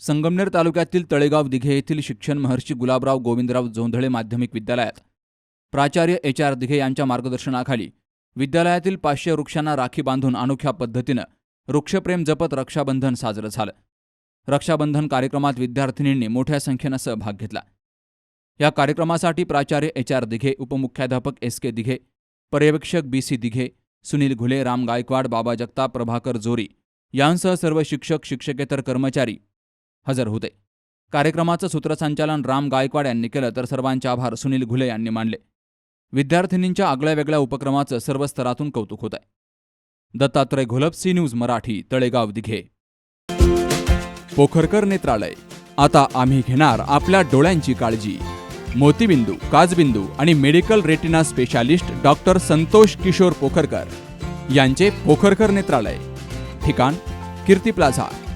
संगमनेर तालुक्यातील तळेगाव दिघे येथील शिक्षण महर्षी गुलाबराव गोविंदराव जोंधळे माध्यमिक विद्यालयात प्राचार्य एच आर दिघे यांच्या मार्गदर्शनाखाली विद्यालयातील पाचशे वृक्षांना राखी बांधून अनोख्या पद्धतीनं वृक्षप्रेम जपत रक्षाबंधन साजरं झालं. रक्षाबंधन कार्यक्रमात विद्यार्थिनींनी मोठ्या संख्येनं सहभाग घेतला. या कार्यक्रमासाठी प्राचार्य एच आर दिघे उपमुख्याध्यापक एस के दिघे पर्यवेक्षक बी सी दिघे सुनील घुले राम गायकवाड बाबा जगताप प्रभाकर जोरी यांसह सर्व शिक्षक शिक्षकेतर कर्मचारी हजर होते. कार्यक्रमाचं सूत्रसंचालन राम गायकवाड यांनी केलं तर सर्वांचे आभार सुनील घुले यांनी मानले. विद्यार्थिनींच्या आगळ्या वेगळ्या उपक्रमाचं सर्व स्तरातून कौतुक होत आहे दत्तात्रय घोलप सी न्यूज मराठी तळेगाव दिघे. पोखरकर नेत्रालय. आता आम्ही घेणार आपल्या डोळ्यांची काळजी. मोतीबिंदू काजबिंदू आणि medical retina specialist doctor Santosh Kishor Pokharkar यांचे पोखरकर नेत्रालय. ठिकाण कीर्ती प्लाझा.